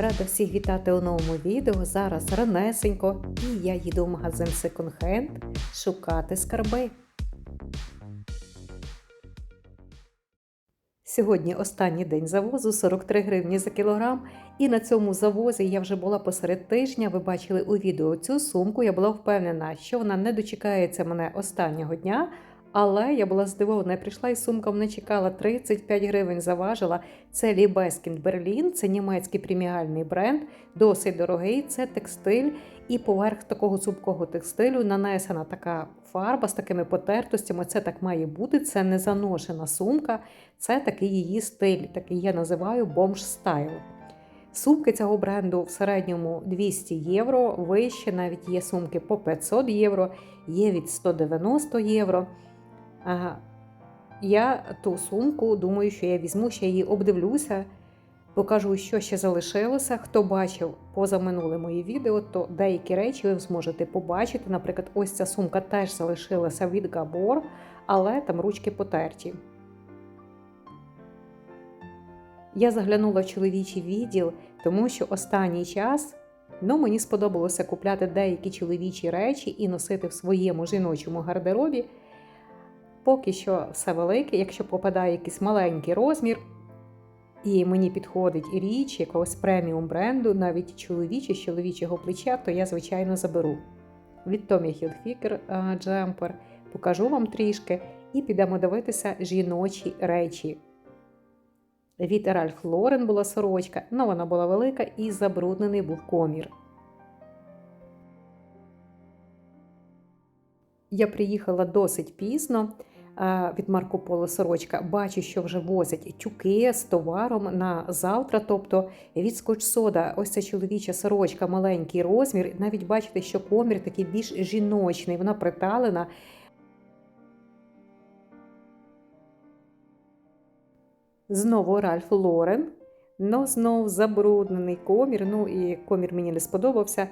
Рада всіх вітати у новому відео. Зараз ранесенько, і я їду в магазин Second Hand шукати скарби. Сьогодні останній день завозу 43 гривні за кілограм. І на цьому завозі я вже була посеред тижня. Ви бачили у відео цю сумку. Я була впевнена, що вона не дочекається мене останнього дня. Але я була здивована, я прийшла і сумка мене чекала 35 гривень заважила. Це Лібескін Берлін, це німецький преміальний бренд, досить дорогий. Це текстиль, і поверх такого цупкого текстилю нанесена така фарба з такими потертостями. Це так має бути. Це не заношена сумка, це такий її стиль, такий я називаю бомж стайл. Сумки цього бренду в середньому 200 євро, вище навіть є сумки по 500 євро, є від 190 євро. Я ту сумку думаю, що я візьму, ще її обдивлюся, покажу, що ще залишилося. Хто бачив позаминуле мої відео, то деякі речі ви зможете побачити. Наприклад, ось ця сумка теж залишилася від Габор, але там ручки потерті. Я заглянула в чоловічий відділ, тому що останній час ну, мені сподобалося купляти деякі чоловічі речі і носити в своєму жіночому гардеробі. Поки що все велике, якщо попадає якийсь маленький розмір, і мені підходить річ якогось преміум бренду, навіть чоловічі з чоловічого плеча, то я, звичайно, заберу. Від Tommy Hilfiger джемпер покажу вам трішки і підемо дивитися жіночі речі. Від Ralph Lauren була сорочка, але вона була велика і забруднений був комір. Я приїхала досить пізно від Марко Поло сорочка. Бачу, що вже возять тюки з товаром на завтра. Тобто від скотч-сода, ось ця чоловіча сорочка, маленький розмір. Навіть бачите, що комір такий більш жіночний, вона приталена. Знову Ральф Лорен. Ну, знов забруднений комір. Ну і комір мені не сподобався.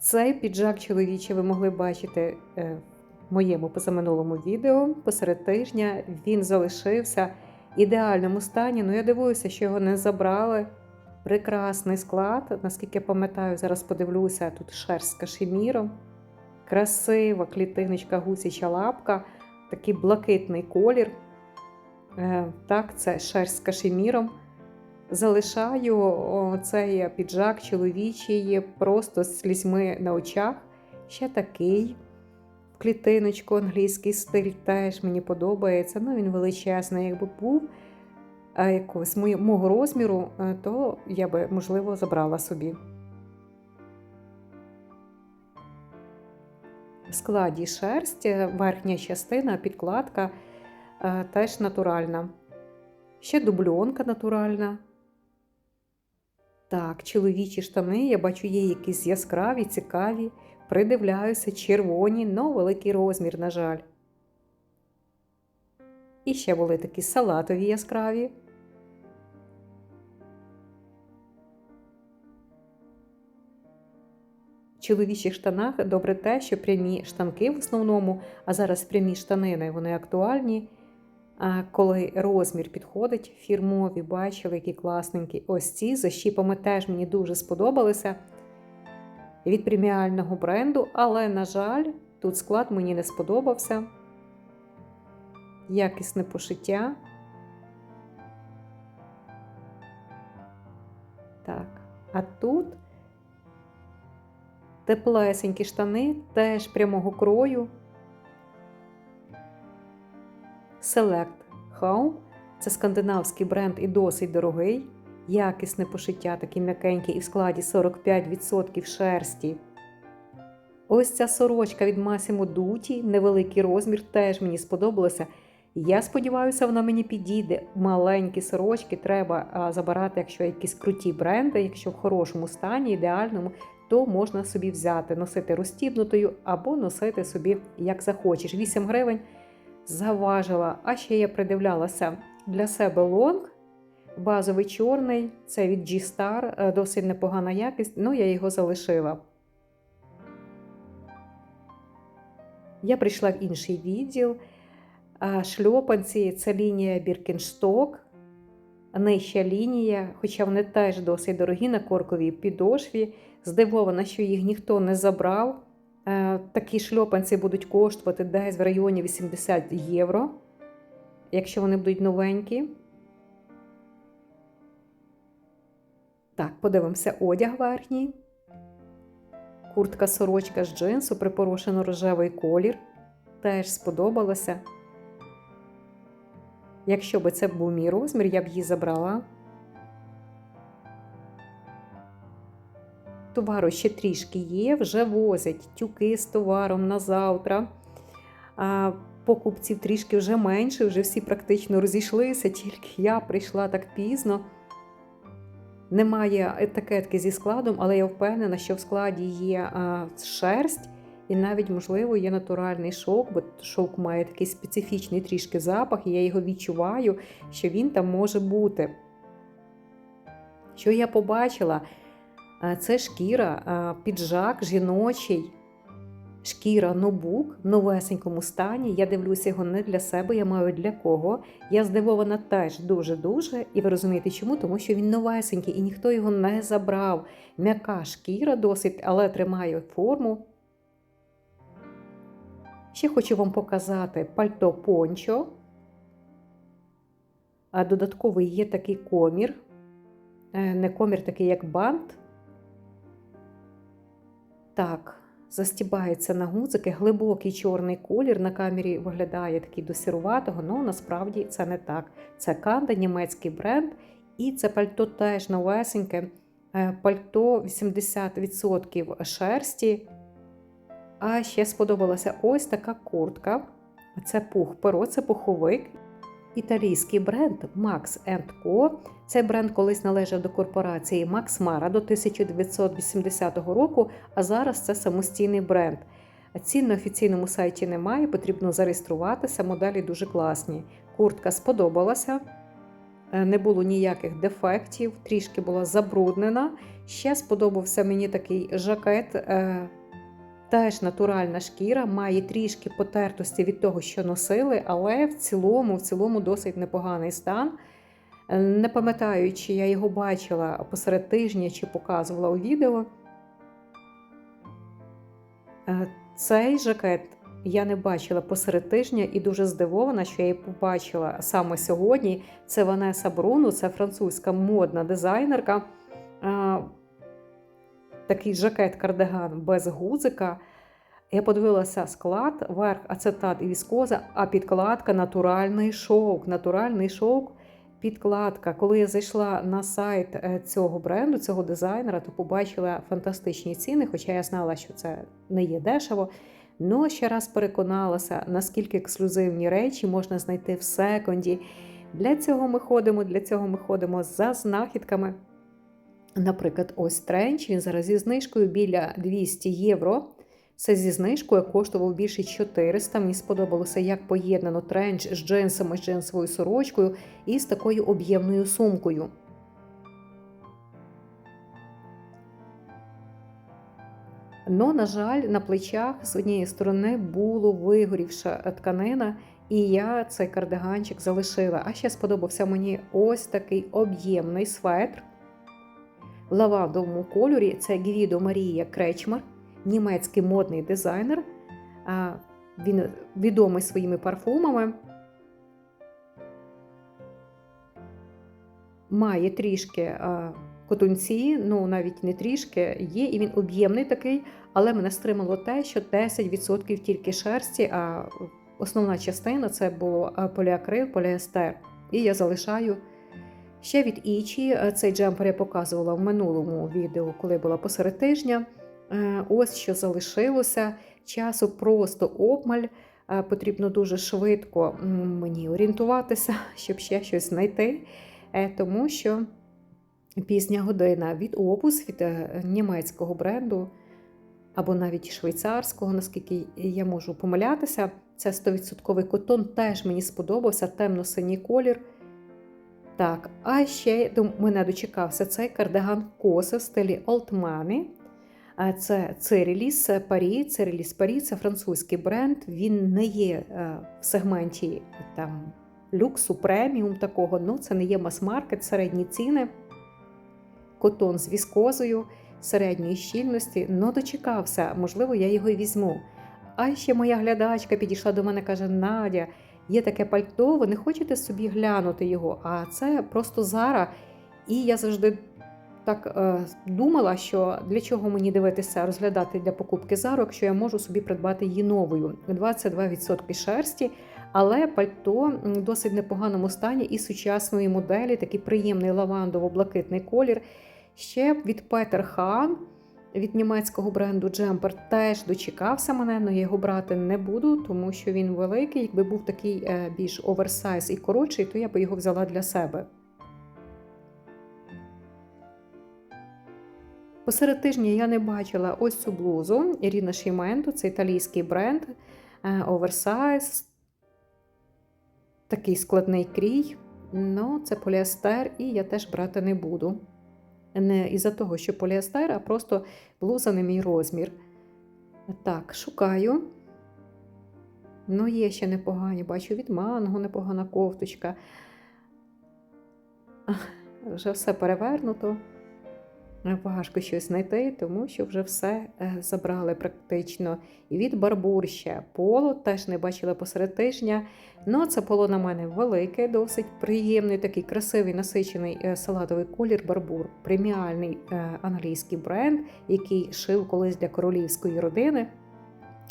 Цей піджак чоловічий ви могли бачити е, моєму позаминулому відео. Посеред тижня він залишився в ідеальному стані. Ну, я дивуюся, що його не забрали. Прекрасний склад, наскільки я пам'ятаю, зараз подивлюся, тут шерсть з кашеміром. Красива клітиночка, гусяча лапка, такий блакитний колір. Е, так, це шерсть з кашеміром. Залишаю цей піджак чоловічий просто з слізьми на очах. Ще такий клітиночку англійський стиль теж мені подобається. Ну, Він величезний, якби був якогось мого розміру, е, то я би, можливо, забрала собі. В складі шерсть, е, верхня частина, підкладка е, теж натуральна. Ще дубльонка натуральна. Так, чоловічі штани, я бачу, є якісь яскраві, цікаві, придивляюся, червоні, но великий розмір, на жаль. І ще були такі салатові яскраві. В чоловічих штанах добре те, що прямі штанки в основному, а зараз прямі штанини вони актуальні. А коли розмір підходить, фірмові, бачили, які класненькі. Ось ці защіпами теж мені дуже сподобалися від преміального бренду, але, на жаль, тут склад мені не сподобався. Якісне пошиття. Так, а тут теплесенькі штани, теж прямого крою. Select Home це скандинавський бренд і досить дорогий, якісне пошиття, такий м'якенький і в складі 45% шерсті. Ось ця сорочка від Massimo Dutti, невеликий розмір, теж мені сподобалося. Я сподіваюся, вона мені підійде. Маленькі сорочки треба забирати, якщо якісь круті бренди, якщо в хорошому стані, ідеальному, то можна собі взяти, носити розстібнутою або носити собі, як захочеш. 8 гривень заважила. А ще я придивлялася для себе лонг. Базовий чорний, це від G-Star, е, досить непогана якість, ну я його залишила. Я прийшла в інший відділ. Шльопанці це лінія Біркеншток. нижча лінія, хоча вони теж досить дорогі на корковій підошві. Здивована, що їх ніхто не забрав. Е, Такі шльопанці будуть коштувати десь в районі 80 євро, якщо вони будуть новенькі. Так, подивимося одяг верхній. Куртка сорочка з джинсу, припорошено рожевий колір. Теж сподобалося. Якщо би це був мій розмір, я б її забрала. Товару ще трішки є, вже возять тюки з товаром на завтра. А покупців трішки вже менше, вже всі практично розійшлися, тільки я прийшла так пізно. Немає етикетки зі складом, але я впевнена, що в складі є шерсть і навіть, можливо, є натуральний шовк, бо шовк має такий специфічний трішки запах, і я його відчуваю, що він там може бути. Що я побачила? Це шкіра, піджак жіночий, шкіра нобук в новесенькому стані. Я дивлюся його не для себе, я маю для кого. Я здивована теж дуже-дуже. І ви розумієте, чому? Тому що він новесенький і ніхто його не забрав. М'яка шкіра досить, але тримає форму. Ще хочу вам показати пальто пончо. А додатковий є такий комір. Е, Не комір такий, як бант. Так, застібається на гудзики, глибокий чорний колір. На камері виглядає такий до сіруватого, але насправді це не так. Це канда, німецький бренд, і це пальто теж новесеньке. Е, Пальто 80% шерсті. А ще сподобалася ось така куртка. Це пух перо, це пуховик. Італійський бренд Max Co. Цей бренд колись належав до корпорації Max Mara до 1980 року, а зараз це самостійний бренд. Цін на офіційному сайті немає, потрібно зареєструватися. Моделі дуже класні. Куртка сподобалася, е, не було ніяких дефектів, трішки була забруднена. Ще сподобався мені такий жакет. Е, Теж натуральна шкіра, має трішки потертості від того, що носили, але в цілому, в цілому досить непоганий стан. Е, Не пам'ятаю, чи я його бачила посеред тижня, чи показувала у відео. Е, Цей жакет я не бачила посеред тижня і дуже здивована, що я її побачила саме сьогодні. Це Ванеса Бруно, це французька модна дизайнерка. Такий жакет-кардиган без гудзика. Я подивилася склад, верх ацетат і віскоза, а підкладка натуральний шовк. Натуральний шовк, підкладка. Коли я зайшла на сайт е, цього бренду, цього дизайнера, то побачила фантастичні ціни, хоча я знала, що це не є дешево. Ну, ще раз переконалася, наскільки ексклюзивні речі можна знайти в секонді. Для цього ми ходимо, для цього ми ходимо за знахідками. Наприклад, ось тренч, він зараз зі знижкою біля 200 євро. Це зі знижкою коштував більше 400. Мені сподобалося, як поєднано тренч з джинсами, з джинсовою сорочкою і з такою об'ємною сумкою. Но, на жаль, на плечах з однієї сторони було вигорівша тканина, і я цей кардиганчик залишила. А ще сподобався мені ось такий об'ємний светр лавандовому кольорі. Це Гвідо Марія Кречмар, німецький модний дизайнер. Він відомий своїми парфумами. Має трішки котунці, ну навіть не трішки є, і він об'ємний такий, але мене стримало те, що 10% тільки шерсті, а основна частина це було поліакрил, поліестер. І я залишаю ще від Ічі. Цей джемпер я показувала в минулому відео, коли була посеред тижня. Е, Ось що залишилося. Часу просто обмаль. Е, Потрібно дуже швидко мені орієнтуватися, щоб ще щось знайти. Е, Тому що пізня година від опус, від е, німецького бренду, або навіть швейцарського, наскільки я можу помилятися. Це 100% котон теж мені сподобався, темно-синій колір. Так, а ще мене дочекався цей кардиган коси в стилі Old. Це Церіліс Парі. Церіліс Парі це французький бренд. Він не є е, в сегменті там люксу преміум такого. Ну, це не є мас-маркет, середні ціни. Котон з віскозою середньої щільності, ну дочекався, можливо, я його й візьму. А ще моя глядачка підійшла до мене каже: Надя, є таке пальто, ви не хочете собі глянути його? А це просто Зара. І я завжди так е, думала, що для чого мені дивитися, розглядати для покупки Зару, якщо я можу собі придбати її новою. 22% шерсті, але пальто в досить непоганому стані і сучасної моделі, такий приємний лавандово-блакитний колір. Ще від Петер Хан від німецького бренду Джемпер теж дочекався мене, але його брати не буду, тому що він великий. Якби був такий е, більш оверсайз і коротший, то я би його взяла для себе. Посеред тижня я не бачила ось цю блузу Іріна Шіменто, це італійський бренд, е, оверсайз, такий складний крій. Ну, це поліестер, і я теж брати не буду. Не із-за того, що поліестер, а просто блуза не мій розмір. Так, шукаю. Ну, є ще непогані. Бачу від манго непогана кофточка. Вже все перевернуто. Важко щось знайти, тому що вже все е, забрали практично. І від барбур ще поло теж не бачила посеред тижня. Ну, це поло на мене велике, досить приємний, такий красивий насичений е, салатовий колір барбур. Преміальний е, англійський бренд, який шив колись для королівської родини.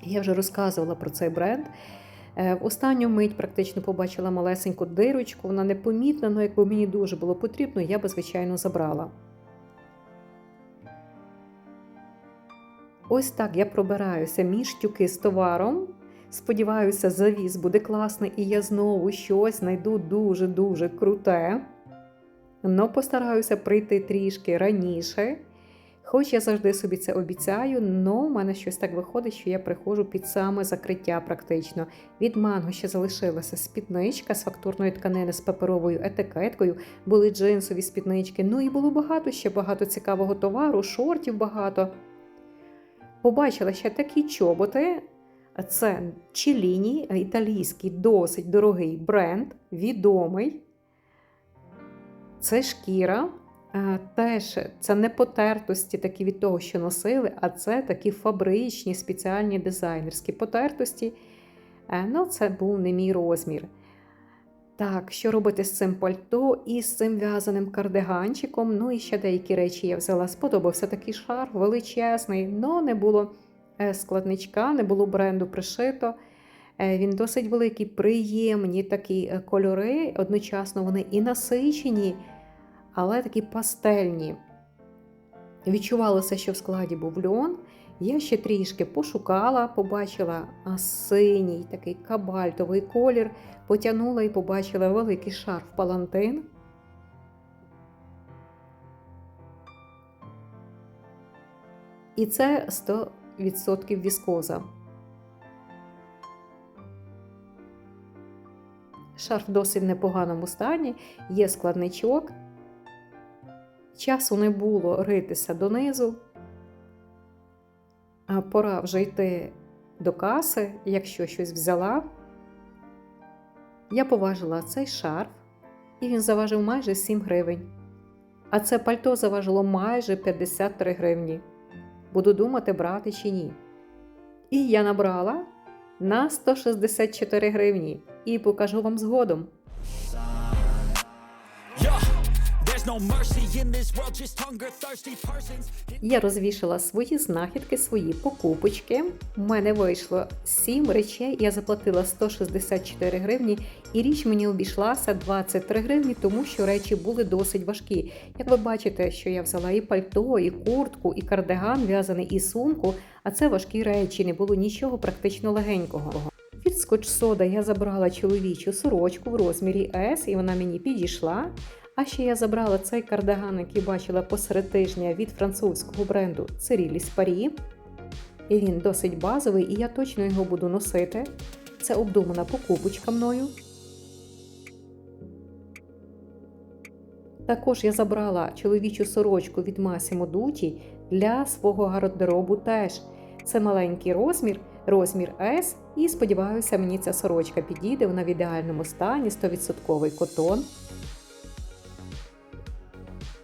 Я вже розказувала про цей бренд. В останню мить практично побачила малесеньку дирочку, вона непомітна, але якби мені дуже було потрібно, я би, звичайно, забрала. Ось так я пробираюся між тюки з товаром. Сподіваюся, завіз буде класний, і я знову щось знайду дуже-дуже круте. Но постараюся прийти трішки раніше. Хоч я завжди собі це обіцяю, але в мене щось так виходить, що я приходжу під саме закриття практично. Від манго ще залишилася спідничка з фактурної тканини з паперовою етикеткою, були джинсові спіднички. Ну і було багато ще багато цікавого товару, шортів багато. Побачила ще такі чоботи. Це Челіні, італійський досить дорогий бренд, відомий. Це шкіра. Е, Теж це не потертості такі від того, що носили, а це такі фабричні, спеціальні дизайнерські потертості. Е, Ну, це був не мій розмір. Так, що робити з цим пальто і з цим в'язаним кардиганчиком? Ну і ще деякі речі я взяла. Сподобався такий шар, величезний, але не було е, складничка, не було бренду пришито. Е, Він досить великий, приємні такі е, кольори. Одночасно вони і насичені, але такі пастельні. Відчувалося, що в складі був льон. Я ще трішки пошукала, побачила синій такий кабальтовий колір, потягнула і побачила великий шарф палантин. І це 100% віскоза. Шарф досить в непоганому стані, є складничок. Часу не було ритися донизу. Пора вже йти до каси, якщо щось взяла. Я поважила цей шарф, і він заважив майже 7 гривень. А це пальто заважило майже 53 гривні. Буду думати, брати чи ні. І я набрала на 164 гривні і покажу вам згодом. Я розвішала свої знахідки, свої покупочки. У мене вийшло 7 речей, я заплатила 164 гривні, і річ мені обійшлася 23 гривні, тому що речі були досить важкі. Як ви бачите, що я взяла і пальто, і куртку, і кардиган в'язаний, і сумку, а це важкі речі, не було нічого практично легенького. Від скотч-сода я забрала чоловічу сорочку в розмірі S, і вона мені підійшла. А ще я забрала цей кардиган, який бачила посеред тижня від французького бренду Циріліс. І він досить базовий, і я точно його буду носити. Це обдумана покупочка мною. Також я забрала чоловічу сорочку від Massimo Dutti для свого гардеробу теж. Це маленький розмір, розмір S. І сподіваюся, мені ця сорочка підійде. Вона в ідеальному стані, 100% котон.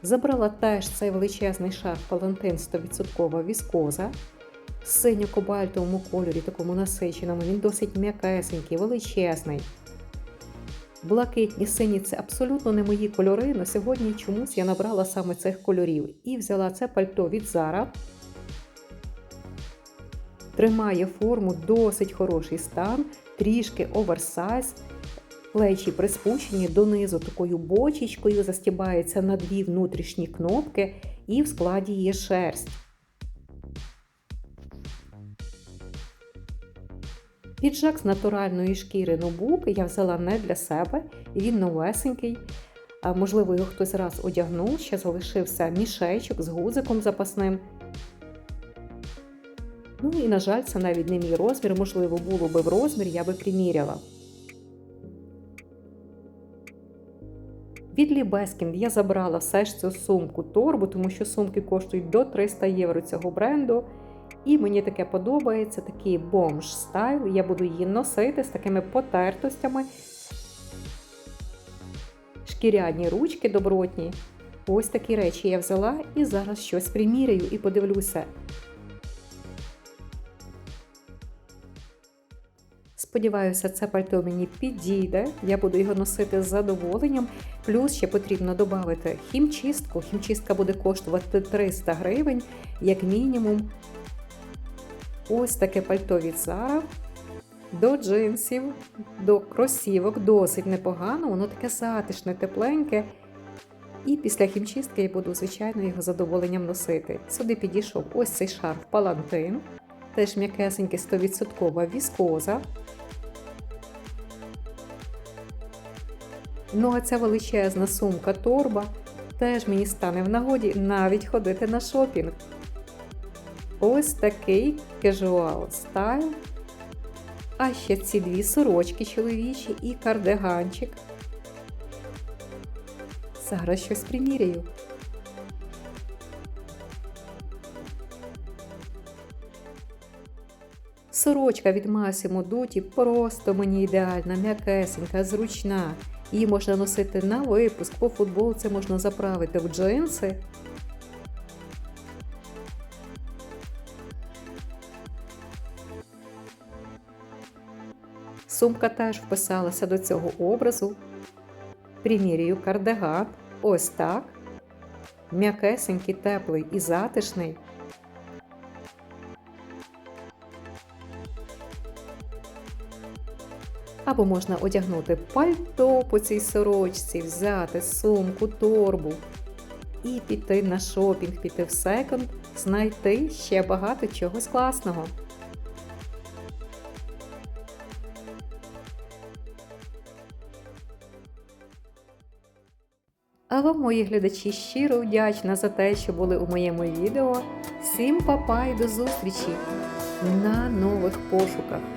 Забрала теж цей величезний шарф Палантин 100% віскоза. В синьо-кобальтовому кольорі, такому насиченому, він досить м'якесенький, величезний. Блакитні сині це абсолютно не мої кольори. На сьогодні чомусь я набрала саме цих кольорів і взяла це пальто від Zara. Тримає форму, досить хороший стан, трішки оверсайз. Плечі приспущені донизу такою бочечкою, застібається на дві внутрішні кнопки, і в складі є шерсть. Піджак з натуральної шкіри нобук я взяла не для себе, він новесенький. Можливо, його хтось раз одягнув, ще залишився мішечок з гузиком запасним. Ну і, на жаль, це навіть не мій розмір. Можливо, було би в розмір, я би приміряла. Від Лібескін я забрала все ж цю сумку торбу, тому що сумки коштують до 300 євро цього бренду. І мені таке подобається, такий бомж стайл. Я буду її носити з такими потертостями. Шкіряні ручки добротні. Ось такі речі я взяла і зараз щось приміряю і подивлюся. Сподіваюся, це пальто мені підійде. Я буду його носити з задоволенням. Плюс ще потрібно додати хімчистку. Хімчистка буде коштувати 300 гривень, як мінімум. Ось таке пальто від Zara. До джинсів, до кросівок досить непогано, воно таке затишне, тепленьке. І після хімчистки я буду, звичайно, його задоволенням носити. Сюди підійшов ось цей шарф Палантин, теж м'якесенький 100% віскоза. Ну, а ця величезна сумка торба теж мені стане в нагоді навіть ходити на шопінг. Ось такий кежуал стайл. А ще ці дві сорочки чоловічі і кардиганчик. Зараз щось приміряю. Сорочка від Massimo Dutti просто мені ідеальна, м'якесенька, зручна. Її можна носити на випуск, по футболці можна заправити в джинси. Сумка теж вписалася до цього образу. Примірюю кардиган. Ось так. М'якесенький, теплий і затишний. Або можна одягнути пальто по цій сорочці, взяти сумку, торбу і піти на шопінг, піти в секонд, знайти ще багато чогось класного. А вам, мої глядачі, щиро вдячна за те, що були у моєму відео. Всім папа і до зустрічі на нових пошуках!